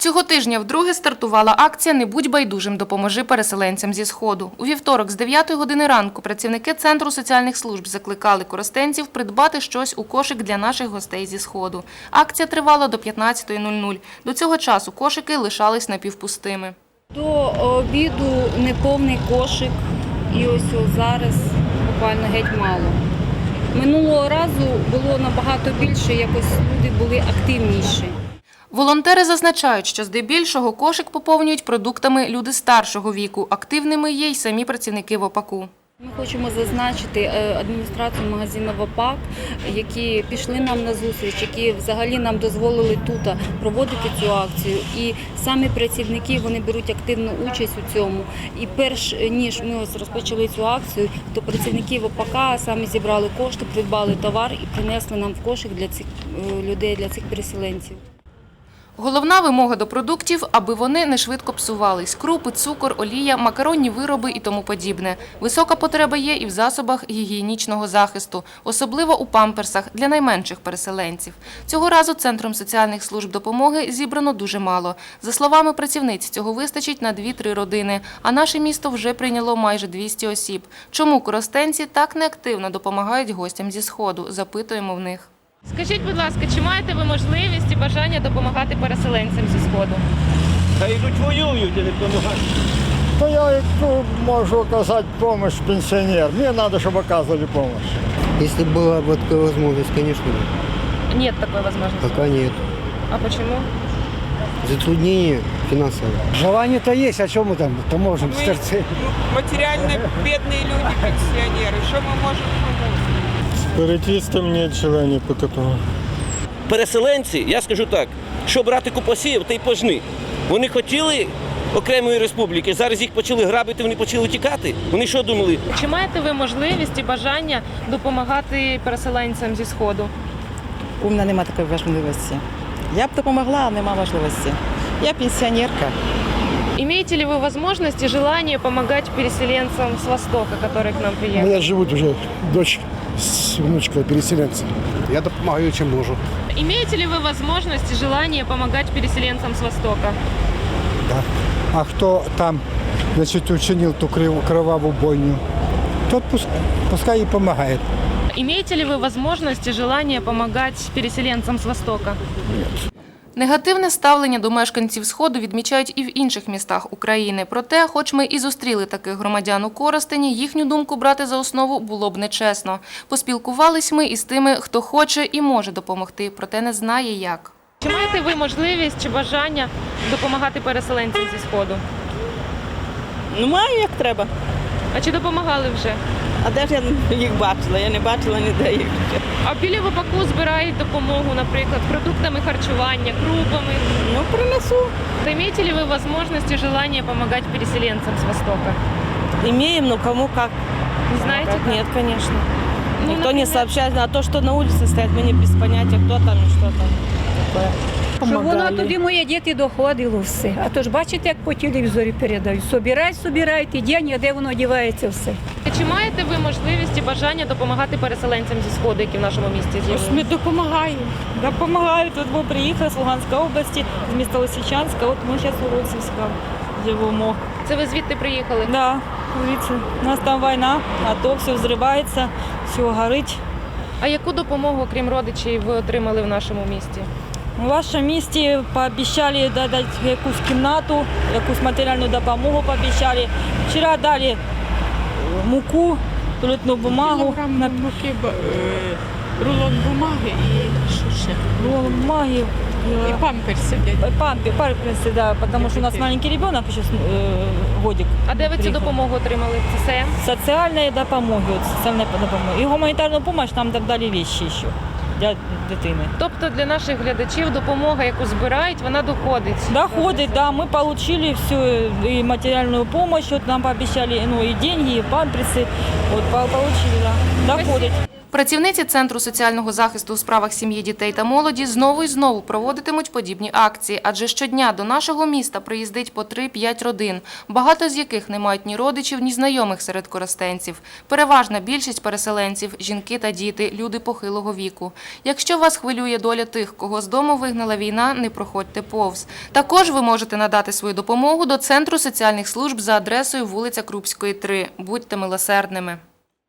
Цього тижня вдруге стартувала акція «Не будь байдужим, допоможи переселенцям зі Сходу». У вівторок з 9 години ранку працівники Центру соціальних служб закликали коростенців придбати щось у кошик для наших гостей зі Сходу. Акція тривала до 15.00. До цього часу кошики лишались напівпустими. До обіду неповний кошик, і ось зараз буквально геть мало. Минулого разу було набагато більше, якось люди були активніші. Волонтери зазначають, що здебільшого кошик поповнюють продуктами люди старшого віку. Активними є й самі працівники ВОПАКу. Ми хочемо зазначити е, адміністрацію магазину ВАПАК, які пішли нам на зустріч, які взагалі нам дозволили тут проводити цю акцію. І самі працівники вони беруть активну участь у цьому. І перш ніж ми ось розпочали цю акцію, то працівники ВАПАК самі зібрали кошти, придбали товар і принесли нам в кошик для цих е, людей, для цих переселенців. Головна вимога до продуктів, аби вони не швидко псувались. Крупи, цукор, олія, макаронні вироби і тому подібне. Висока потреба є і в засобах гігієнічного захисту, особливо у памперсах для найменших переселенців. Цього разу Центром соціальних служб допомоги зібрано дуже мало. За словами працівниць, цього вистачить на 2-3 родини, а наше місто вже прийняло майже 200 осіб. Чому коростенці так неактивно допомагають гостям зі Сходу? Запитуємо в них. Скажіть, будь ласка, чи маєте ви можливість і бажання допомагати переселенцям зі Сходу? Та йдуть воюють і не допомагають. То я ну, можу оказати допомогу пенсіонерам. Мені треба, щоб оказували допомогу. Если была бы такая возможность, конечно, нет. Нет такой возможности. Пока нет. А почему? Затруднение финансовое. Желание-то есть, а чем мы там поможем Мы сердце? материально бедные люди, пенсионеры. Что мы можем помочь? Спиритистам нет желания покатного. Переселенці, я скажу так, що брати купосів, та й пожни. Вони хотіли окремої республіки, зараз їх почали грабити, вони почали тікати. Вони що думали? Чи маєте ви можливість і бажання допомагати переселенцям зі Сходу? У мене немає такої можливості. Я б допомогла, але немає можливості. Я пенсіонерка. Имеете ли вы возможность и желание помогать переселенцам с Востока, которые к нам У приехали? меня живут уже дочь с внучкой переселенцы. Я допомагаю, чем можу. Имеете ли вы возможность и желание помогать переселенцам с Востока? А кто там, значит, учинил ту кровавую бойню, тот пусть, пускай и помогает. Имеете ли вы возможность и желание помогать переселенцам с Востока? Негативне ставлення до мешканців Сходу відмічають і в інших містах України. Проте, хоч ми і зустріли таких громадян у Коростені, їхню думку брати за основу було б нечесно. Поспілкувались ми із тими, хто хоче і може допомогти, проте не знає як. Чи маєте ви можливість чи бажання допомагати переселенцям зі Сходу? Ну, маю як треба. А чи допомагали вже? А де ж я їх бачила? Я не бачила ніде їх. А біля ВПК збирають допомогу, наприклад, продуктами харчування, крупами. Ну, принесу. То имеете ли вы возможность и желание помогать переселенцам с Востока? Имеем, но кому как. Не знаете? Как? как? Нет, конечно. Ну, Никто не например, сообщает. А то, что на улице стоят, мы не без понятия, кто там и что там. Такое. Щоб воно туди моє діти доходило все. А то ж бачите, як по телевізорі передають. Собирай, собирай, і день, а де воно дівається все. Чи маєте ви можливість і бажання допомагати переселенцям зі Сходу, які в нашому місті з'явилися? Ми допомагаємо. Допомагають. Тут ми приїхали з Луганської області, з міста Лисичанська. От ми зараз у Російська живемо. Це ви звідти приїхали? Да, дивіться, у нас там війна, а то все взривається, все горить. А яку допомогу, крім родичів, ви отримали в нашому місті? У вашому місті пообіцяли дати якусь кімнату, якусь матеріальну допомогу пообіцяли. Вчора дали е, муку, туалетну бумагу. на муки, рулон бумаги і що ще? рулон бумаги. І памперси. Пампи, памперсы, да, потому что у нас маленький ребенок сейчас э, годик. А де ви цю допомогу отримали? Це СМ? Соціальної допомоги, соціальної допомоги. І гуманітарну допомогу нам дали вещи ще для дитини. Тобто для наших глядачів допомога, яку збирають, вона доходить. Доходить, да, Ми отримали всю і матеріальну допомогу, от нам пообіцяли, ну і деньги, і памперси. От, отримали, да, доходит. Працівниці Центру соціального захисту у справах сім'ї, дітей та молоді знову і знову проводитимуть подібні акції, адже щодня до нашого міста приїздить по 3-5 родин, багато з яких не мають ні родичів, ні знайомих серед коростенців. Переважна більшість переселенців – жінки та діти, люди похилого віку. Якщо вас хвилює доля тих, кого з дому вигнала війна, не проходьте повз. Також ви можете надати свою допомогу до Центру соціальних служб за адресою вулиця Крупської, 3. Будьте милосердними.